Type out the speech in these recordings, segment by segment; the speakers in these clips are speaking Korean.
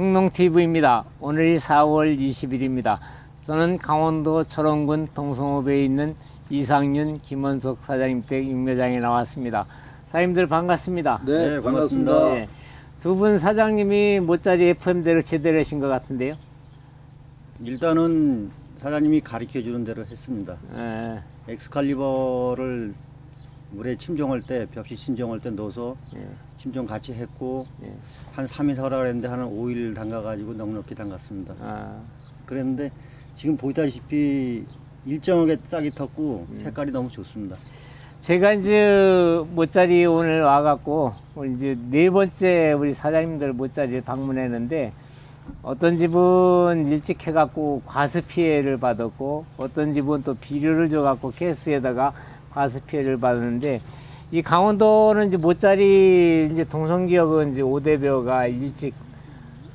흥농TV입니다. 오늘이 4월 20일입니다. 저는 강원도 철원군 동성읍에 있는 이상윤, 김원석 사장님 댁 육매장에 나왔습니다. 사장님들 반갑습니다. 네, 반갑습니다. 네. 두분 사장님이 모짜리 FM대로 제대로 하신 것 같은데요. 일단은 사장님이 가르쳐 주는 대로 했습니다. 예, 엑스칼리버를 물에 침종할 때, 벽시 침종할 때 넣어서 예, 침종 같이 했고 예. 한 3일 하라 그랬는데 한 5일 담가 가지고 넉넉히 담갔습니다. 아, 그랬는데 지금 보시다시피 일정하게 싹이 텄고 음. 색깔이 너무 좋습니다. 제가 이제 모짜리 오늘 와갖고 이제 네 번째 우리 사장님들 모짜리 방문했는데 어떤 집은 일찍 해갖고 과습 피해를 받았고 어떤 집은 또 비료를 줘갖고 케이스에다가 과습 피해를 받았는데 이 강원도는 이제 모짜리 이제 동성 지역은 이제 오대벼가 일찍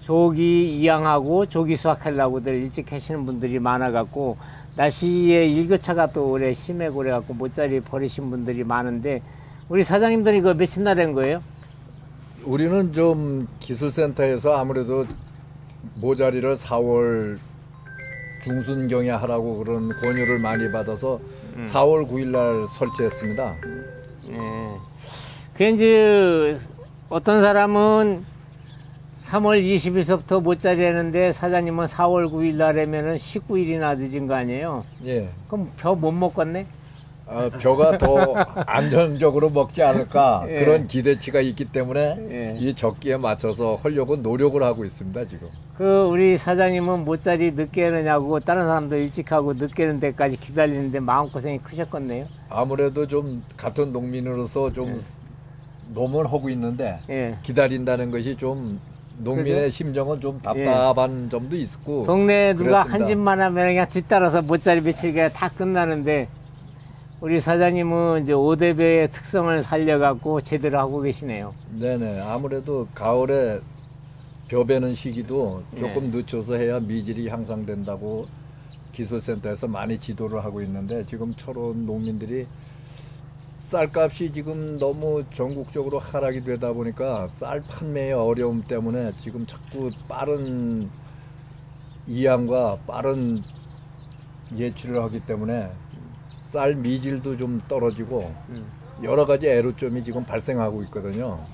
조기 이양하고 조기 수확하려고들 일찍 하시는 분들이 많아갖고 날씨에 일교차가 또 올해 심해고 그래갖고 모짜리 버리신 분들이 많은데 우리 사장님들 이거 며칠 날 한 거예요? 우리는 좀 기술센터에서 아무래도 모자리를 4월 중순경에 하라고 그런 권유를 많이 받아서 4월 9일 날 설치했습니다. 예. 그 이제 어떤 사람은 3월 20일서부터 모짜리 하는데 사장님은 4월 9일 날에면은 19일이나 늦은 거 아니에요? 예. 그럼 벼 못 먹겠네? 아, 벼가 더 안정적으로 먹지 않을까 예. 그런 기대치가 있기 때문에 예. 이 적기에 맞춰서 하려고 노력을 하고 있습니다 지금. 그 우리 사장님은 모짜리 늦게 하느냐고 다른 사람도 일찍 하고 늦게 하는 데까지 기다리는데 마음 고생이 크셨겠네요. 아무래도 좀 같은 농민으로서 좀 노면 하고 있는데 예. 기다린다는 것이 좀 농민의 그죠? 심정은 좀 답답한 점도 있고 동네 누가 그렇습니다. 한 집만 하면 그냥 뒤따라서 모짜리 며칠 가 다 끝나는데 우리 사장님은 이제 오대배의 특성을 살려갖고 제대로 하고 계시네요. 네네 아무래도 가을에 벼 베는 시기도 조금 늦춰서 해야 미질이 향상된다고 기술센터에서 많이 지도를 하고 있는데 지금 철원 농민들이 쌀값이 지금 너무 전국적으로 하락이 되다 보니까 쌀 판매의 어려움 때문에 지금 자꾸 빠른 이양과 빠른 예출을 하기 때문에 쌀 미질도 좀 떨어지고 음. 여러 가지 애로점이 지금 발생하고 있거든요.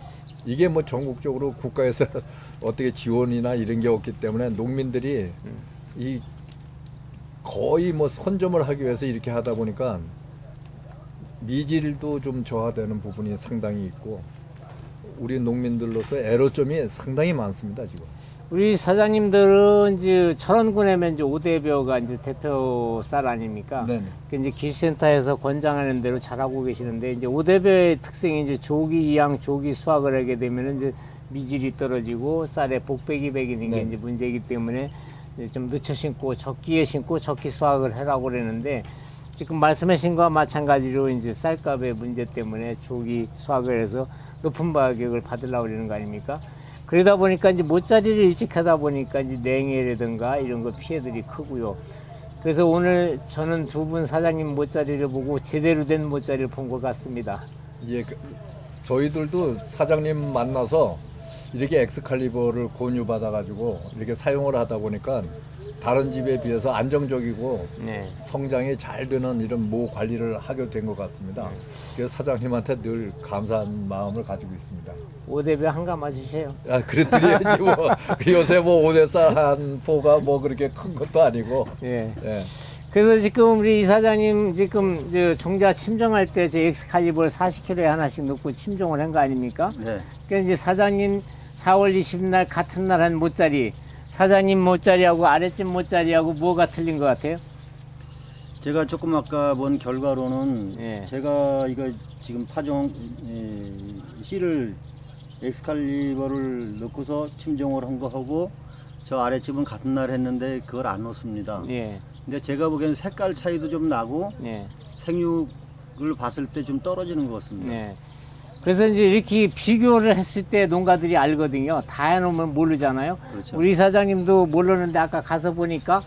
이게 뭐 전국적으로 국가에서 어떻게 지원이나 이런 게 없기 때문에 농민들이 이 거의 뭐 선점을 하기 위해서 이렇게 하다 보니까 미질도 좀 저하되는 부분이 상당히 있고 우리 농민들로서 애로점이 상당히 많습니다 지금. 우리 사장님들은 이제 철원군에면 이제 오대배가 이제 대표 쌀 아닙니까? 그 이제 기술센터에서 권장하는 대로 잘하고 계시는데 이제 오대배의 특성이 이제 조기 이양, 조기 수확을 하게 되면 이제 미질이 떨어지고 쌀에 복백이 배기는 게 네. 이제 문제이기 때문에 좀 늦춰 심고 적기에 심고 적기 수확을 하라고 그러는데 지금 말씀하신 거와 마찬가지로 이제 쌀값의 문제 때문에 조기 수확을 해서 높은 가격을 받으려고 그러는 거 아닙니까? 그러다 보니까 이제 모짜리를 일찍 하다 보니까 이제 냉해라든가 이런 거 피해들이 크고요. 그래서 오늘 저는 두 분 사장님 모짜리를 보고 제대로 된 모짜리를 본 것 같습니다. 예, 그- 저희들도 사장님 만나서 이렇게 엑스칼리버를 권유받아가지고 이렇게 사용을 하다 보니까 다른 집에 비해서 안정적이고 네. 성장이 잘 되는 이런 모 관리를 하게 된 것 같습니다. 그래서 사장님한테 늘 감사한 마음을 가지고 있습니다. 오대배 한가 맞으세요. 아, 그랬더니지 뭐그 요새 뭐 오대쌀 한 포가 뭐 그렇게 큰 것도 아니고. 예. 예. 그래서 지금 우리 이사장님 지금 저 종자 침종할 때저 엑스칼리버를 40kg에 하나씩 넣고 침종을 한 거 아닙니까? 네. 그래서 이제 사장님 4월 20일 날 같은 날 한 모짜리 사장님 모짜리하고 아랫집 모짜리하고 뭐가 틀린 것 같아요? 제가 조금 아까 본 결과로는 예. 제가 이거 지금 파종 에, 씨를 엑스칼리버를 넣고서 침종을 한 거 하고 저 아랫집은 같은 날 했는데 그걸 안 넣습니다. 예. 근데 제가 보기엔 색깔 차이도 좀 나고 예. 생육을 봤을 때 좀 떨어지는 것 같습니다. 네. 그래서 이제 이렇게 비교를 했을 때 농가들이 알거든요. 다 해놓으면 모르잖아요. 그렇죠. 우리 사장님도 모르는데 아까 가서 보니까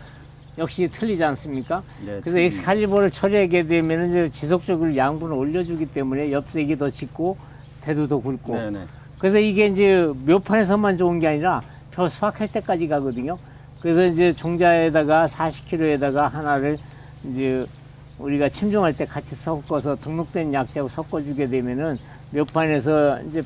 역시 틀리지 않습니까? 네, 그래서 틀립니다. 엑스칼리버를 처리하게 되면 이제 지속적으로 양분을 올려주기 때문에 엽색이 더 짙고 대도 더 굵고 네 네. 그래서 이게 이제 묘판에서만 좋은 게 아니라 벼 수확할 때까지 가거든요. 그래서 이제 종자에다가 40kg에다가 하나를 이제 우리가 침종할 때 같이 섞어서 등록된 약재하고 섞어주게 되면은 몇 판에서 이제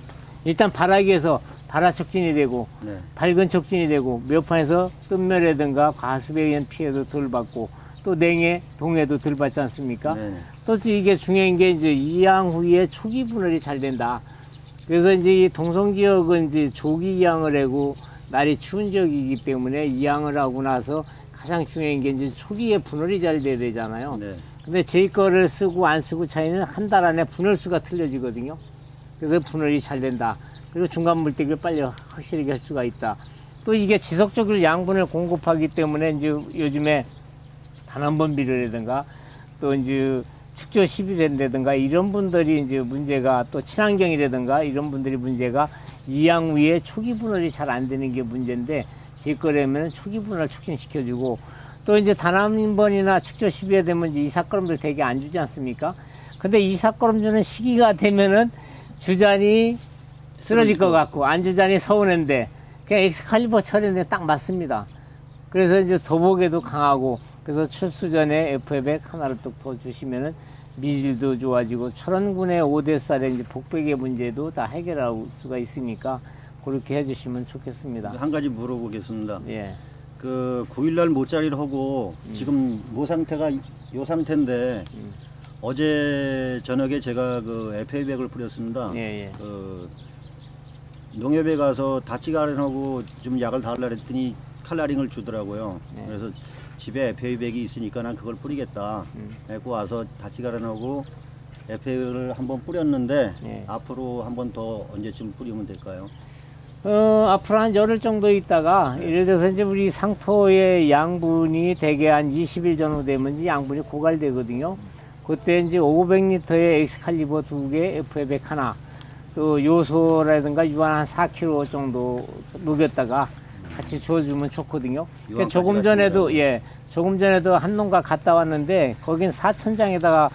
일단 발아기에서 발아 촉진이 되고 네. 밝은 촉진이 되고 몇 판에서 뜸멸이라든가 과습에 의한 피해도 덜 받고 또 냉해, 동해도 덜 받지 않습니까? 네. 네. 또 이게 중요한 게 이제 이양 후에 초기 분할이 잘 된다. 그래서 이제 이 동성 지역은 이제 조기 이양을 하고 날이 추운 지역이기 때문에 이양을 하고 나서 가장 중요한 게 이제 초기에 분할이 잘 돼야 되잖아요. 네. 근데 저희 거를 쓰고 안 쓰고 차이는 한 달 안에 분할 수가 틀려지거든요. 그래서 분할이 잘 된다. 그리고 중간 물때기를 빨리 확실하게 할 수가 있다. 또 이게 지속적으로 양분을 공급하기 때문에 이제 요즘에 단 한 번 비료라든가 또 이제 축조 11회라든가 이런 분들이 이제 문제가 또 친환경이라든가 이런 분들이 문제가 이양 후에 초기 분할이 잘 안 되는 게 문제인데 제 거라면 초기 분할 촉진시켜주고 또 이제 단 한 번이나 축조 12회 되면 이제 이삭거름들 되게 안 주지 않습니까? 근데 이삭거름 주는 시기가 되면은 주잔이 쓰러질 것 같고 안 주잔이 서운한데 그냥 엑스칼리버 처리인데 딱 맞습니다. 그래서 이제 더보기도 강하고 그래서 출수 전에 FF백 하나를 또더 주시면은 미질도 좋아지고 철원군의 5대살의 이제 복백의 문제도 다 해결할 수가 있으니까 그렇게 해주시면 좋겠습니다. 한 가지 물어보겠습니다. 예, 그 9일날 모짜리를 하고 지금 모 상태가 요 상태인데 음. 어제 저녁에 제가 그 FA백을 뿌렸습니다. 예, 예. 그 농협에 가서 다치가린하고 좀 약을 달라 그랬더니 칼라링을 주더라고요. 네. 그래서 집에 FA백이 있으니까 난 그걸 뿌리겠다. 음. 해고 와서 다치가린하고 FA백을 한번 뿌렸는데 네. 앞으로 한번 더 언제쯤 뿌리면 될까요? 어, 앞으로 한 열흘 정도 있다가, 예를 들어서 이제 우리 상토의 양분이 대개 한 20일 정도 되면 이제 양분이 고갈되거든요. 그때 이제 500리터의 엑스칼리버 두 개, F100 하나, 또 요소라든가 유한 한 4kg 정도 녹였다가 같이 주어주면 좋거든요. 그러니까 조금 전에도. 예, 조금 전에도 한 농가 갔다 왔는데, 거긴 4천 장에다가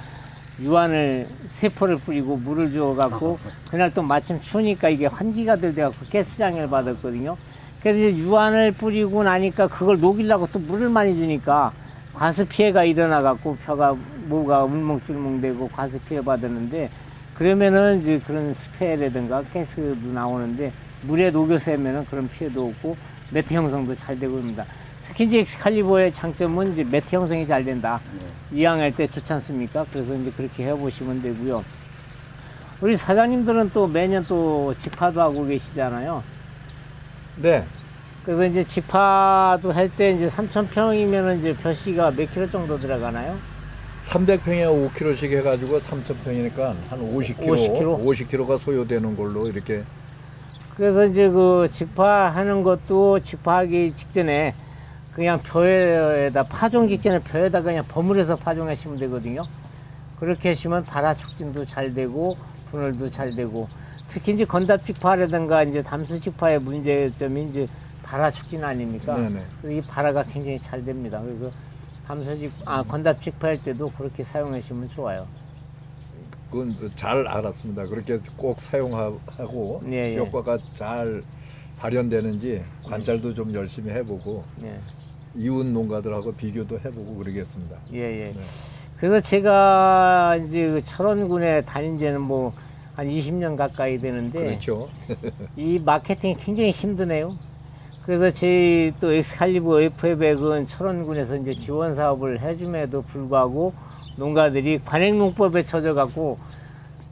유한을 세포를 뿌리고 물을 주어갖고 그날 또 마침 추우니까 이게 환기가 될 돼갖고 가스장애를 받았거든요. 그래서 이제 유한을 뿌리고 나니까 그걸 녹이려고 또 물을 많이 주니까 과습 피해가 일어나갖고 벼가 뭐가 울먹줄먹되고 과습 피해 받았는데 그러면은 이제 그런 스페라든가 가스도 나오는데 물에 녹여서 하면은 그런 피해도 없고 매트 형성도 잘 되고 입니다. 특히 이제 엑스칼리버의 장점은 이제 매트 형성이 잘 된다. 네. 이양할 때 좋지 않습니까? 그래서 이제 그렇게 해보시면 되고요. 우리 사장님들은 또 매년 또 집화도 하고 계시잖아요. 네. 그래서 이제 집화도 할 때 이제 3,000평이면 이제 벼씨가 몇 킬로 정도 들어가나요? 300평에 5kg씩 해가지고 3,000평이니까 한 50kg, 50kg? 50kg가 소요되는 걸로 이렇게 그래서 이제 그 집화하는 것도 집화하기 직전에 그냥 벼에다 파종 직전에 벼에다 그냥 버무려서 파종하시면 되거든요. 그렇게 하시면 발화 촉진도 잘 되고 분할도 잘 되고 특히 이제 건답 직파라든가 이제 담수 직파의 문제점이 이제 발화 촉진 아닙니까? 이 발화가 굉장히 잘 됩니다. 그래서 담수 직, 아 건답 직파할 때도 그렇게 사용하시면 좋아요. 그건 잘 알았습니다. 그렇게 꼭 사용하고 예, 예. 효과가 잘 발현되는지 관찰도 좀 열심히 해보고 예. 이웃 농가들하고 비교도 해보고 그러겠습니다. 예, 예. 네. 그래서 제가 이제 그 철원군에 다닌 지는 뭐 한 20년 가까이 되는데 그렇죠. 이 마케팅이 굉장히 힘드네요. 그래서 저희 또 엑스칼리버 F100은 철원군에서 이제 지원 사업을 해줌에도 불구하고 농가들이 관행농법에 쳐져갖고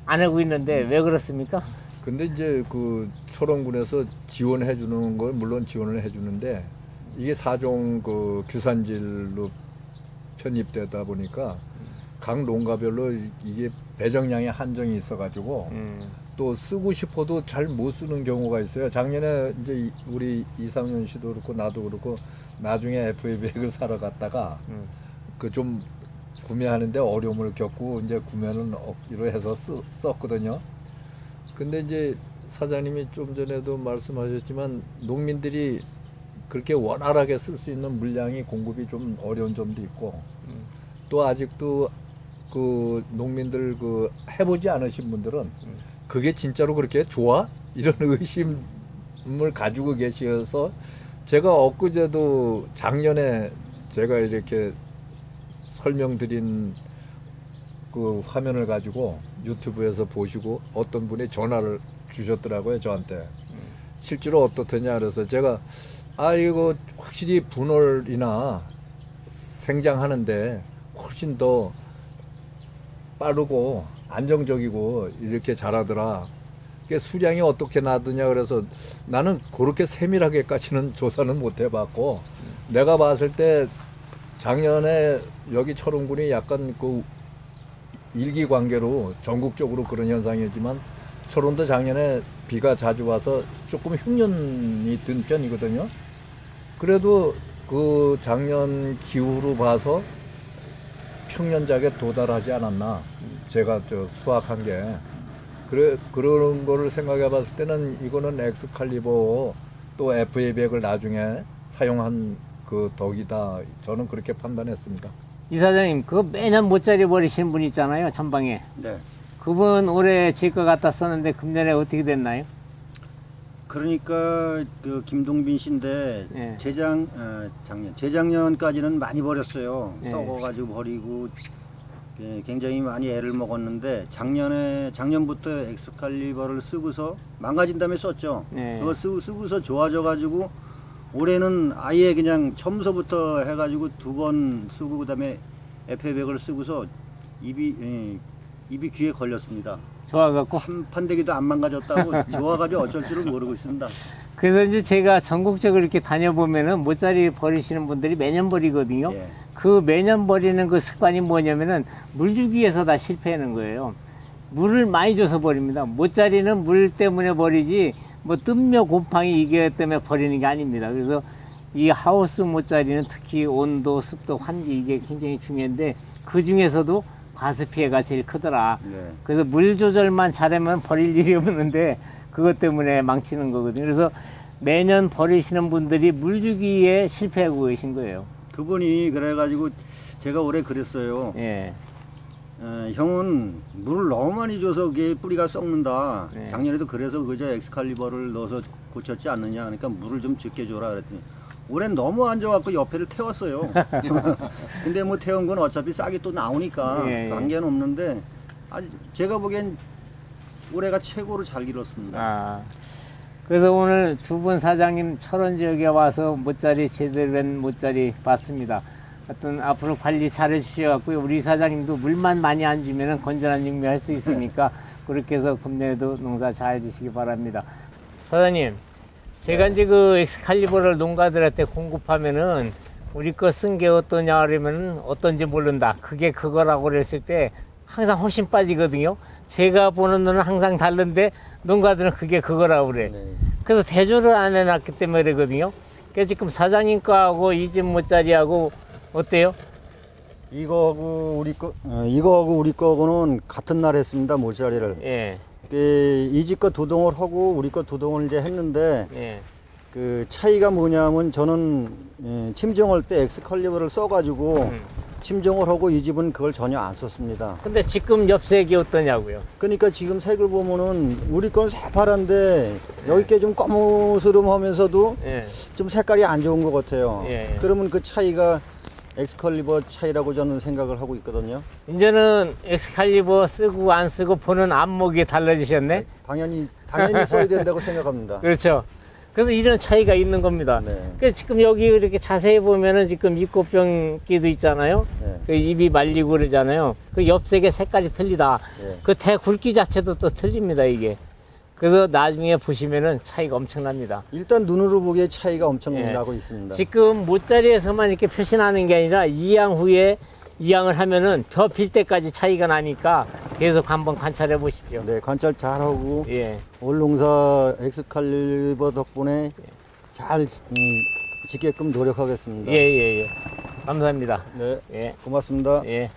안 하고 있는데 왜 그렇습니까? 근데 이제 그 철원군에서 지원해 주는 건 물론 지원을 해 주는데 이게 사종 그 규산질로 편입되다 보니까 각 농가별로 이게 배정량의 한정이 있어 가지고 음, 또 쓰고 싶어도 잘 못 쓰는 경우가 있어요. 작년에 이제 이- 우리 이상윤 씨도 그렇고 나도 그렇고 나중에 FA백을 사러 갔다가 음. 그좀 구매하는데 어려움을 겪고 이제 구매는 억지로 해서 쓰, 썼거든요. 근데 이제 사장님이 좀 전에도 말씀하셨지만 농민들이 그렇게 원활하게 쓸 수 있는 물량이 공급이 좀 어려운 점도 있고 음. 또 아직도 그 농민들 그 해보지 않으신 분들은 그게 진짜로 그렇게 좋아? 이런 의심 관심을 가지고 계셔서 제가 엊그제도 작년에 제가 이렇게 설명드린 그 화면을 가지고 유튜브에서 보시고 어떤 분이 전화를 주셨더라고요 저한테 실제로 어떻더냐 그래서 제가 아 이거 확실히 분월이나 생장하는데 훨씬 더 빠르고 안정적이고 이렇게 자라더라. 그게 수량이 어떻게 나드냐 그래서 나는 그렇게 세밀하게까지는 조사는 못 해봤고 내가 봤을 때 작년에 여기 철원군이 약간 그 일기 관계로 전국적으로 그런 현상이지만 철원도 작년에 비가 자주 와서 조금 흉년이 든 편이거든요. 그래도 그 작년 기후로 봐서 평년작에 도달하지 않았나 제가 저 수확한 게 그래 그런 거를 생각해 봤을 때는 이거는 엑스칼리버 또 FA100을 나중에 사용한 그 덕이다 저는 그렇게 판단했습니다. 이 사장님, 그 매년 모짜리 버리시는 분 있잖아요, 전방에. 네. 그분 올해 제거 갖다 썼는데 금년에 어떻게 됐나요? 그러니까 그 김동빈 씨인데 네. 재작 어, 작년 재작년까지는 많이 버렸어요. 네. 썩어가지고 버리고 예, 굉장히 많이 애를 먹었는데 작년에 작년부터 엑스칼리버를 쓰고서 망가진 다음에 썼죠. 네. 그거 쓰고 쓰고서 좋아져가지고 올해는 아예 그냥 처음서부터 해가지고 두 번 쓰고 그다음에 에페백을 쓰고서 입이 예, 입이 귀에 걸렸습니다. 좋아갖고. 한 판대기도 안 망가졌다고 좋아가지고 어쩔 줄을 모르고 있습니다. 그래서 이제 제가 전국적으로 이렇게 다녀보면은 모짜리 버리시는 분들이 매년 버리거든요. 예. 그 매년 버리는 그 습관이 뭐냐면은 물 주기 위해서 다 실패하는 거예요. 물을 많이 줘서 버립니다. 모짜리는 물 때문에 버리지 뭐 뜸며 곰팡이 이게 때문에 버리는 게 아닙니다. 그래서 이 하우스 모짜리는 특히 온도, 습도, 환기 이게 굉장히 중요한데 그 중에서도 과습 피해가 제일 크더라. 네. 그래서 물 조절만 잘하면 버릴 일이 없는데 그것 때문에 망치는 거거든요. 그래서 매년 버리시는 분들이 물 주기에 실패하고 계신 거예요. 그분이 그래가지고 제가 올해 그랬어요. 예. 어, 형은 물을 너무 많이 줘서 그게 뿌리가 썩는다. 네. 작년에도 그래서 그저 엑스칼리버를 넣어서 고쳤지 않느냐. 그러니까 물을 좀 적게 줘라 그랬더니 올해는 너무 안 좋아갖고 옆에를 태웠어요. 근데 뭐 태운 건 어차피 싹이 또 나오니까 예, 예. 관계는 없는데 아주 제가 보기엔 올해가 최고로 잘 길었습니다. 아. 그래서 오늘 두 분 사장님 철원 지역에 와서 모짜리 제대로 된 모짜리 봤습니다. 하여튼 앞으로 관리 잘 해 주셔갖고요. 우리 사장님도 물만 많이 안 주면은 건전한 육묘 할 수 있으니까 그렇게 해서 금년에도 농사 잘 지시기 바랍니다. 사장님, 제가 이제 그 엑스칼리버를 농가들한테 공급하면은 우리 거 쓴 게 어떠냐 그러면은 어떤지 모른다. 그게 그거라고 그랬을 때 항상 훨씬 빠지거든요. 제가 보는 눈은 항상 다른데 농가들은 그게 그거라고 그래. 네. 그래서 대조를 안 해놨기 때문에 그러거든요. 그래서 지금 사장님 거하고 이집 모짜리하고 어때요? 이거하고 우리 거 어, 이거하고 우리 거하고는 같은 날 했습니다 모짜리를. 예, 이집 거두 동을 하고 우리 거두 동을 이제 했는데 예, 그 차이가 뭐냐면 저는 예, 침정할 때 엑스칼리버를 써가지고 음. 침정을 하고 이 집은 그걸 전혀 안 썼습니다. 근데 지금 옆색이 어떠냐고요? 그러니까 지금 색을 보면은 우리 건 새파란데 여기 게좀 거무스름하면서도 예, 좀 색깔이 안 좋은 것 같아요. 예, 예. 그러면 그 차이가 엑스칼리버 차이라고 저는 생각을 하고 있거든요. 이제는 엑스칼리버 쓰고 안 쓰고 보는 안목이 달라지셨네? 당연히 당연히 써야 된다고 생각합니다. 그렇죠. 그래서 이런 차이가 있는 겁니다. 네. 그래서 지금 여기 이렇게 자세히 보면은 지금 입고병기도 있잖아요. 네. 그 입이 말리고 그러잖아요. 그 옆색의 색깔이 틀리다. 네. 그 대굵기 자체도 또 틀립니다, 이게. 그래서 나중에 보시면은 차이가 엄청납니다. 일단 눈으로 보기에 차이가 엄청 예. 나고 있습니다. 지금 모짜리에서만 이렇게 표시나는 게 아니라 이양 후에 이양을 하면은 벼빌 때까지 차이가 나니까 계속 한번 관찰해 보십시오. 네, 관찰 잘하고 예. 올 농사 엑스칼리버 덕분에 잘 음, 짓게끔 노력하겠습니다. 예, 예, 예. 감사합니다. 네, 예. 고맙습니다. 예.